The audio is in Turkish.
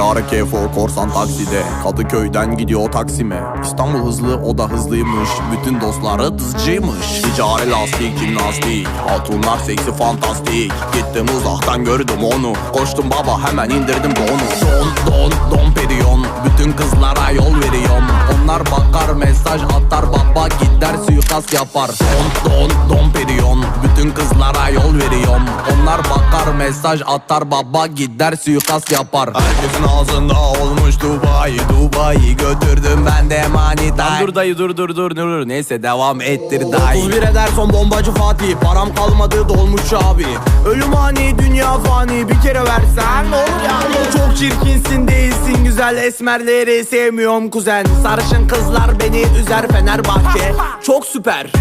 ara kefo korsan takside. Kadıköy'den gidiyor Taksim'e. İstanbul hızlı o da hızlıymış. Bütün dostları dızcıymış Ticari lastik jimnastik. Hatunlar seksi fantastik. Gittim uzaktan gördüm onu. Koştum baba hemen indirdim donu Don don don periyon Bütün kızlara yol veriyorum. Onlar bakar mesaj atar baba gider suikast yapar. Don don don periyon. Bütün kızlara yol veriyorum. Onlar bakar mesaj atar. Baba gider suikast yapar. Herkesin ağzında olmuş Dubai Dubai. Götürdüm ben de manita Dur dayı dur dur dur dur Neyse devam ettir dayı. 31 eder son bombacı Fatih. Param kalmadı dolmuş abi. Ölüm hani dünya fani. Bir kere versen olur yani? Çok çirkinsin değilsin güzel Esmerleri sevmiyorum kuzen. Sarışın kızlar beni üzer Fenerbahçe. Çok süper